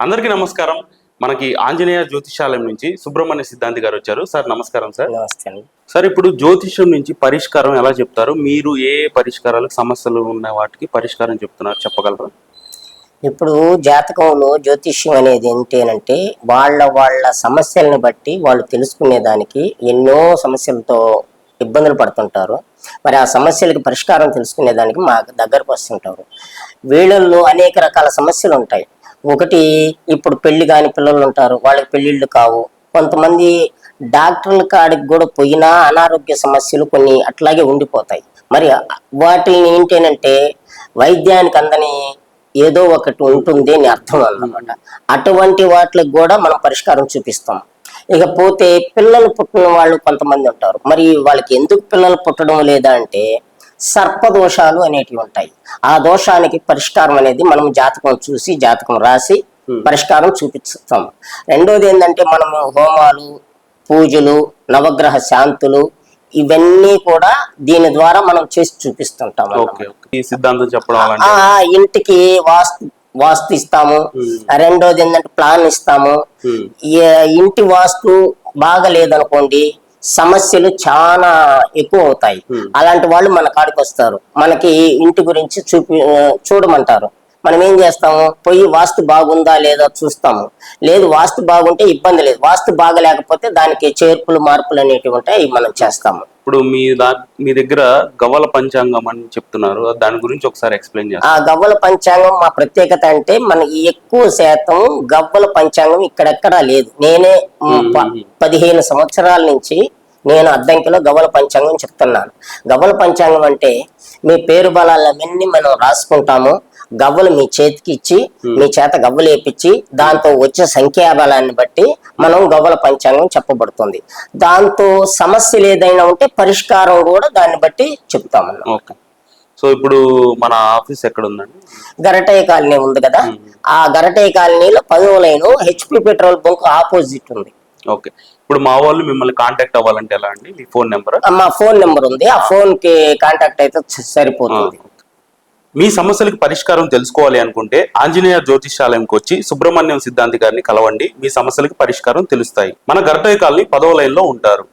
అందరికీ నమస్కారం. మనకి ఆంజనేయ జ్యోతిషాలయం నుంచి సుబ్రహ్మణ్య సిద్ధాంతి గారు వచ్చారు. సార్ నమస్కారం సార్. నమస్తే సార్ ఇప్పుడు జ్యోతిషం నుంచి పరిష్కారం ఎలా చెప్తారు? మీరు ఏ పరిష్కారాలకు సమస్యలు ఉన్న వాటికి పరిష్కారం చెప్తున్నారు? చెప్పగలరా? ఇప్పుడు జాతకంలో జ్యోతిష్యం అనేది ఏంటంటే వాళ్ళ వాళ్ళ సమస్యల్ని బట్టి వాళ్ళు తెలుసుకునేదానికి ఎన్నో సమస్యలతో ఇబ్బందులు పడుతుంటారు. మరి ఆ సమస్యలకి పరిష్కారం తెలుసుకునేదానికి మా దగ్గరకు వస్తుంటారు. వీళ్ళల్లో అనేక రకాల సమస్యలు ఉంటాయి. ఒకటి ఇప్పుడు పెళ్ళి కాని పిల్లలు ఉంటారు వాళ్ళకి పెళ్ళిళ్ళు కావు. కొంతమంది డాక్టర్ల కాడికి కూడా పోయినా అనారోగ్య సమస్యలు కొన్ని అట్లాగే ఉండిపోతాయి. మరి వాటిని ఏంటంటే వైద్యానికి అందని ఏదో ఒకటి ఉంటుంది అని అర్థం అన్నమాట. అటువంటి వాటికి కూడా మనం పరిష్కారం చూపిస్తాం. ఇకపోతే పిల్లలు పుట్టిన వాళ్ళు కొంతమంది ఉంటారు. మరి వాళ్ళకి ఎందుకు పిల్లలు పుట్టడం లేదా అంటే సర్పదోషాలు అనేటివి ఉంటాయి. ఆ దోషానికి పరిష్కారం అనేది మనం జాతకం చూసి జాతకం రాసి పరిష్కారం చూపిస్తాం. రెండోది ఏంటంటే మనం హోమాలు పూజలు నవగ్రహ శాంతులు ఇవన్నీ కూడా దీని ద్వారా మనం చేసి చూపిస్తుంటాం సిద్ధాంతం చెప్పడం ఇంటికి వాస్తు వాస్తు ఇస్తాము. రెండోది ఏంటంటే ప్లాన్ ఇస్తాము. ఇంటి వాస్తు బాగలేదనుకోండి సమస్యలు చాలా ఎక్కువ అవుతాయి అలాంటి వాళ్ళు మన కాడికి వస్తారు మనకి ఇంటి గురించి చూపి చూడమంటారు. మనం ఏం చేస్తాము? పోయి వాస్తు బాగుందా లేదా చూస్తాము. లేదు వాస్తు బాగుంటే ఇబ్బంది లేదు. వాస్తు బాగలేకపోతే దానికి చేర్పులు మార్పులు అనేటివి ఉంటాయి మనం చేస్తాము. ఇప్పుడు మీ దా మీ దగ్గర గవల పంచాంగం అని చెప్తున్నారు. దాని గురించి ఒకసారి ఎక్స్ప్లెయిన్ చేస్తారు? ఆ గవ్వల పంచాంగం మా ప్రత్యేకత అంటే మనకి ఎక్కువ శాతం గవ్వల పంచాంగం ఇక్కడెక్కడా లేదు. నేనే పదిహేను సంవత్సరాల నుంచి నేను అద్దంకిలో గవ్వల పంచాంగం చెప్తున్నాను. గవ్వల పంచాంగం అంటే మీ పేరు బలాలన్నీ మనం రాసుకుంటాము. గవ్వలు మీ చేతికి ఇచ్చి మీ చేత గవ్వలు వేపించి దాంతో వచ్చే సంఖ్యాబలాన్ని బట్టి మనం గవ్వల పంచాంగం చెప్పబడుతుంది. దాంతో సమస్యలు ఏదైనా ఉంటే పరిష్కారం కూడా దాన్ని బట్టి చెప్తామన్నాం ఓకే. సో ఇప్పుడు మన ఆఫీస్ ఎక్కడ ఉందండి గరటయ్య కాలనీ ఉంది కదా? ఆ గరటయ్య కాలనీలో పదో line HP petrol bunk opposite ఉంది. ఓకే. ఇప్పుడు మా వాళ్ళు మిమ్మల్ని కాంటాక్ట్ అవ్వాలంటే ఎలా అండి? మీ ఫోన్ నెంబర్? మా ఫోన్ నెంబర్ ఉంది. ఆ ఫోన్కి కాంటాక్ట్ అయితే సరిపోతుంది. మీ సమస్యలకు పరిష్కారం తెలుసుకోవాలి అనుకుంటే ఆంజనేయ జ్యోతిషాలయంకి వచ్చి సుబ్రహ్మణ్యం సిద్ధాంతి గారిని కలవండి. మీ సమస్యలకు పరిష్కారం తెలుస్తాయి. మన గర్టయ్య కాలనీ పదవ లైన్లో ఉంటారు.